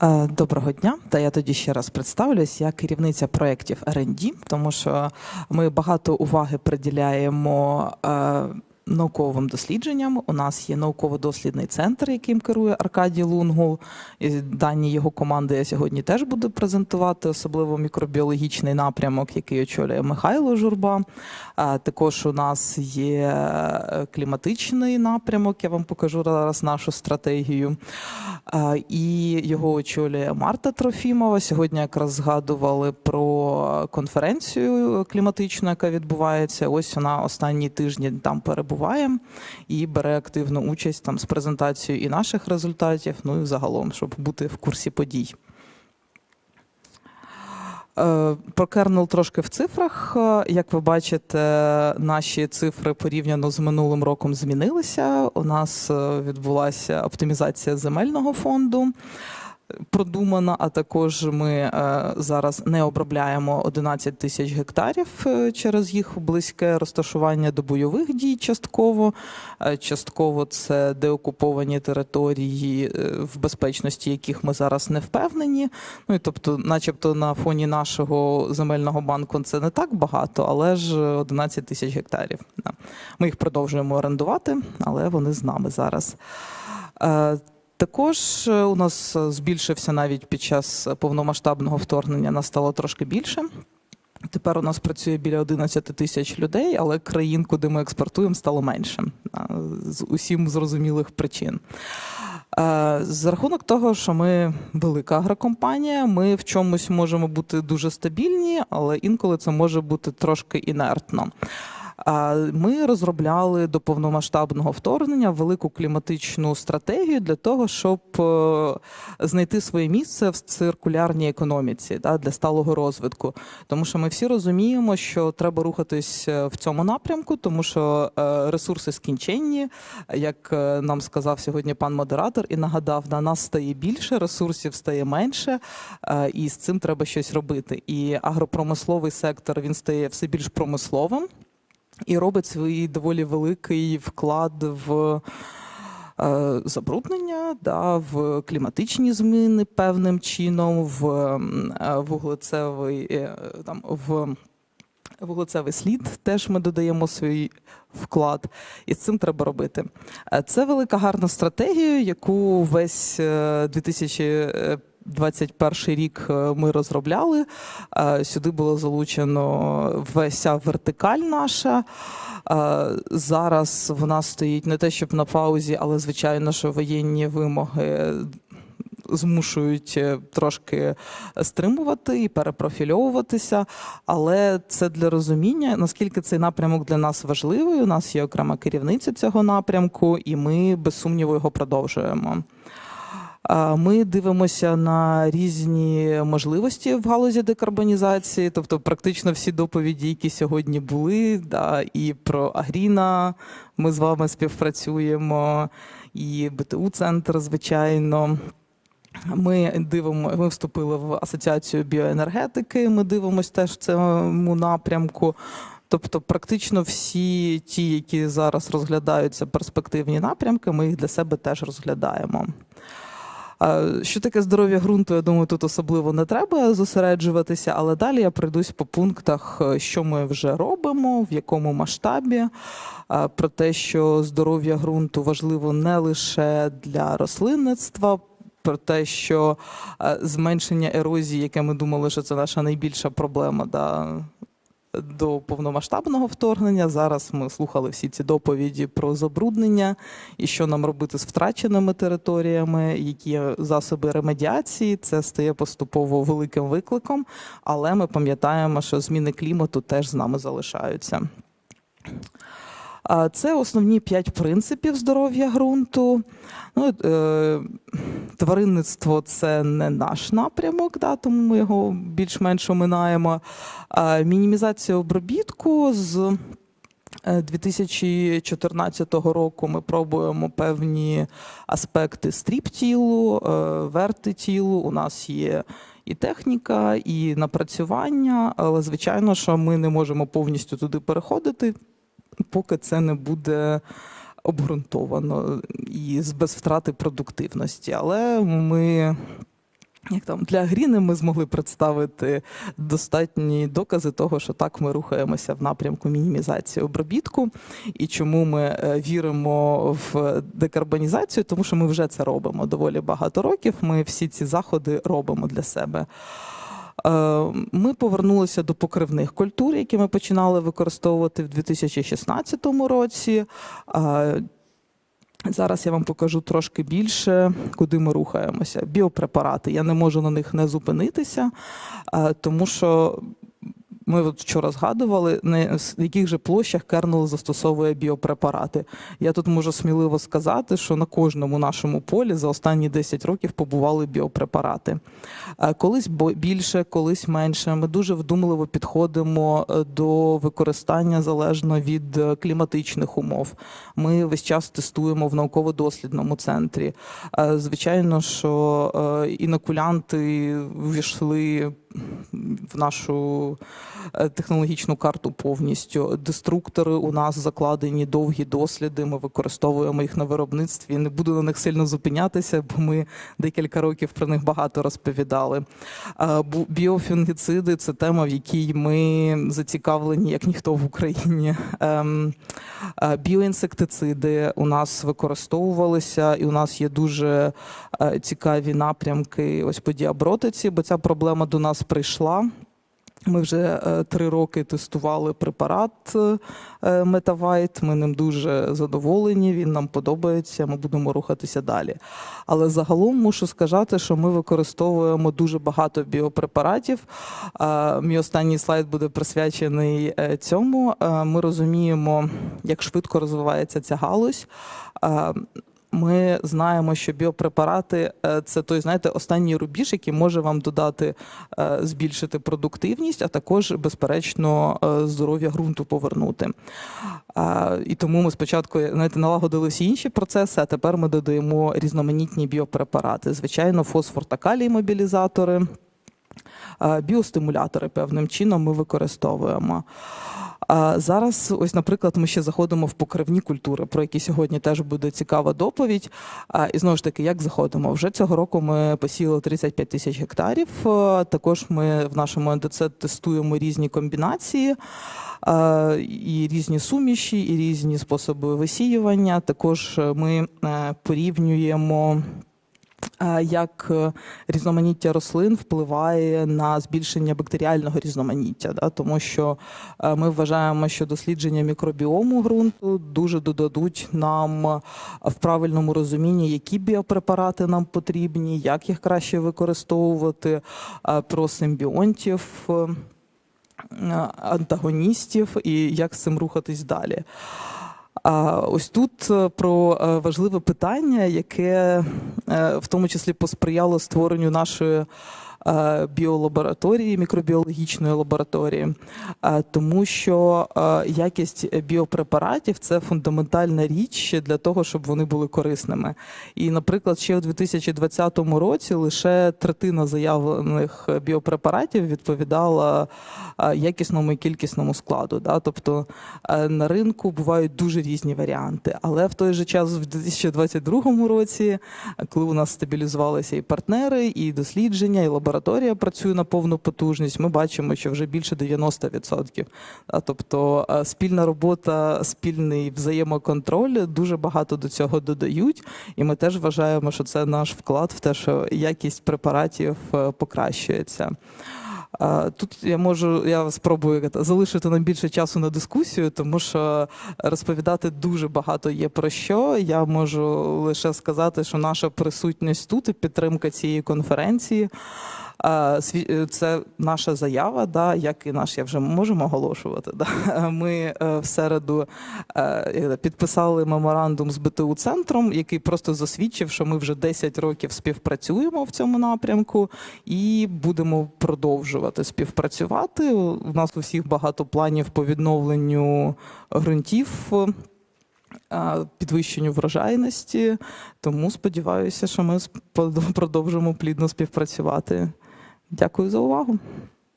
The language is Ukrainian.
Е, Доброго дня. Та я тоді ще раз представлюсь. Я керівниця проєктів R&D, тому що ми багато уваги приділяємо е, науковим дослідженням. У нас є науково-дослідний центр, яким керує Аркадій Лунгул. Дані його команди я сьогодні теж буду презентувати, особливо мікробіологічний напрямок, який очолює Михайло Журба. Е, Також у нас є е, кліматичний напрямок. Я вам покажу зараз нашу стратегію. І його очолює Марта Трофімова. Сьогодні якраз згадували про конференцію кліматичну, яка відбувається. Ось вона останні тижні там перебуває і бере активну участь там з презентацією і наших результатів. Ну і загалом, щоб бути в курсі подій. Е, Про кернел трошки в цифрах. Е, Як ви бачите, наші цифри порівняно з минулим роком змінилися. У нас е, відбулася оптимізація земельного фонду. Продумана, а також ми е, зараз не обробляємо 11 тисяч гектарів е, через їх близьке розташування до бойових дій. Частково, Е, частково це деокуповані території, в безпечності яких ми зараз не впевнені. Ну і тобто, начебто, на фоні нашого земельного банку це не так багато, але ж 11 тисяч гектарів. Ми їх продовжуємо орендувати, але вони з нами зараз. Також е, у нас збільшився навіть під час повномасштабного вторгнення, нас стало трошки більше. Тепер у нас працює біля 11 тисяч людей, але країн, куди ми експортуємо, стало менше з усім зрозумілих причин. Е, За рахунок того, що ми велика агрокомпанія, ми в чомусь можемо бути дуже стабільні, але інколи це може бути трошки інертно. Ми розробляли до повномасштабного вторгнення велику кліматичну стратегію для того, щоб е, знайти своє місце в циркулярній економіці для сталого розвитку. Тому що ми всі розуміємо, що треба рухатись е, в цьому напрямку, тому що е, ресурси скінченні, як нам сказав сьогодні пан модератор, і нагадав, на нас стає більше, ресурсів стає менше, і з цим треба щось робити. І агропромисловий сектор він стає все більш промисловим і робить свій доволі великий вклад в. Е, забруднення да, в кліматичні зміни певним чином, в е, вуглецевий е, там в вуглецевий слід теж ми додаємо свій вклад, і з цим треба робити. Це велика гарна стратегія, яку весь 2015 21 рік е, ми розробляли. Е, сюди було залучено вся вертикаль наша. Е, зараз вона стоїть не те, щоб на паузі, але звичайно, що воєнні вимоги. Змушують трошки стримувати і перепрофільовуватися, але це для розуміння, наскільки цей напрямок для нас важливий. У нас є окрема керівниця цього напрямку, і ми без сумніву його продовжуємо. Ми дивимося на різні можливості в галузі декарбонізації, тобто практично всі доповіді, які сьогодні були, да, і про Агріна ми з вами співпрацюємо, і БТУ центр, звичайно. Ми дивимо, ми вступили в асоціацію біоенергетики. Ми дивимося теж в цьому напрямку. Тобто, практично всі ті, які зараз розглядаються перспективні напрямки, ми їх для себе теж розглядаємо. Що таке здоров'я ґрунту? Я думаю, тут особливо не треба зосереджуватися, але далі я пройдусь по пунктах, е, що ми вже робимо, в якому масштабі. Про те, що здоров'я ґрунту важливо не лише для рослинництва. Про те, що е, зменшення ерозії, яке ми думали, що це наша найбільша проблема да, до повномасштабного вторгнення. Зараз ми слухали всі ці доповіді про забруднення і що нам робити з втраченими територіями, які засоби ремедіації. Це стає поступово великим викликом, але ми пам'ятаємо, що зміни клімату теж з нами залишаються. Це основні п'ять принципів здоров'я ґрунту. Ну, е, тваринництво це не наш напрямок, да, тому ми його більш-менш оминаємо. Мінімізація обробітку з е, 2014 року ми пробуємо певні аспекти стріп-тілу, е, верти-тілу. У нас є і техніка, і напрацювання, але звичайно, що ми не можемо повністю туди переходити, поки це не буде обґрунтовано і з- без втрати продуктивності. Але ми як там для Гріни ми змогли представити достатні докази того, що так ми рухаємося в напрямку мінімізації обробітку. І чому ми е, віримо в декарбонізацію, тому що ми вже це робимо доволі багато років. Ми всі ці заходи робимо для себе. Е, Ми повернулися до покривних культур, які ми починали використовувати в 2016 році. Е, Зараз я вам покажу трошки більше, куди ми рухаємося. Біопрепарати. Я не можу на них не зупинитися, е, тому що ми от вчора згадували, на яких же площах Кернел застосовує біопрепарати. Я тут можу сміливо сказати, що на кожному нашому полі за останні 10 років побували біопрепарати. Е, Колись більше, колись менше. Ми дуже вдумливо підходимо е, до використання залежно від е, кліматичних умов. Ми весь час тестуємо в науково-дослідному центрі. Звичайно, що інокулянти ввійшли в нашу е, технологічну карту повністю. Деструктори у нас закладені довгі досліди. Ми використовуємо їх на виробництві. Не буду на них сильно зупинятися, бо ми декілька років про них багато розповідали. Е, Біофунгіциди це тема, в якій ми зацікавлені як ніхто в Україні. Ем, е, Біоінсектициди у нас використовувалися, і у нас є дуже цікаві напрямки ось по діабротиці, бо ця проблема до нас прийшла. Ми вже е, три роки тестували препарат Метавайт. Ми ним дуже задоволені. Він нам подобається. Ми будемо рухатися далі. Але загалом мушу сказати, що ми використовуємо дуже багато біопрепаратів. Е, Мій останній слайд буде присвячений е, цьому. Ми розуміємо, як швидко розвивається ця галузь. Ми знаємо, що біопрепарати е, це той, знаєте, останній рубіж, який може вам додати е, збільшити продуктивність, а також, безперечно, е, здоров'я ґрунту повернути. І тому ми спочатку знаєте, налагодили всі інші процеси, а тепер ми додаємо різноманітні біопрепарати. Звичайно, фосфор та калій мобілізатори, біостимулятори певним чином ми використовуємо. А зараз, ось, наприклад, ми ще заходимо в покривні культури, про які сьогодні теж буде цікава доповідь. А, І знову ж таки, як заходимо? Вже цього року ми посіяли 35 тисяч гектарів. Також ми в нашому НДЦ тестуємо різні комбінації. І різні суміші, і різні способи висіювання. Також ми е, порівнюємо як е, різноманіття рослин впливає на збільшення бактеріального різноманіття, да? тому що е, ми вважаємо, що дослідження мікробіому ґрунту дуже додадуть нам е, в правильному розумінні, які біопрепарати нам потрібні, як їх краще використовувати, е, про симбіонтів. е, е, Антагоністів і як з цим рухатись далі. А ось тут е, про е, важливе питання, яке е, в тому числі посприяло створенню нашої біолабораторії, мікробіологічної лабораторії, Е, тому що е, якість біопрепаратів це фундаментальна річ для того, щоб вони були корисними. І, наприклад, ще у 2020 році лише третина заявлених біопрепаратів відповідала е, якісному і кількісному складу. Тобто е, на ринку бувають дуже різні варіанти. Але в той же час, в 2022 році, е, коли у нас стабілізувалися і партнери, і дослідження, і лабораторія працює на повну потужність, ми бачимо, що вже більше 90%. А Тобто спільна робота, спільний взаємоконтроль дуже багато до цього додають. І ми теж вважаємо, що це наш вклад в те, що якість препаратів е, покращується. Тут я можу, я спробую залишити нам більше часу на дискусію, тому що розповідати дуже багато є про що. Я можу лише сказати, що наша присутність тут і підтримка цієї конференції. а, Це наша заява, да, як і наш, я вже можемо оголошувати. Да. Ми е, в середу е, підписали меморандум з БТУ центром, який просто засвідчив, що ми вже 10 років співпрацюємо в цьому напрямку і будемо продовжувати співпрацювати. У нас у всіх багато планів по відновленню ґрунтів. е, Підвищенню врожайності, тому сподіваюся, що ми продовжимо плідно співпрацювати. Дякую за увагу.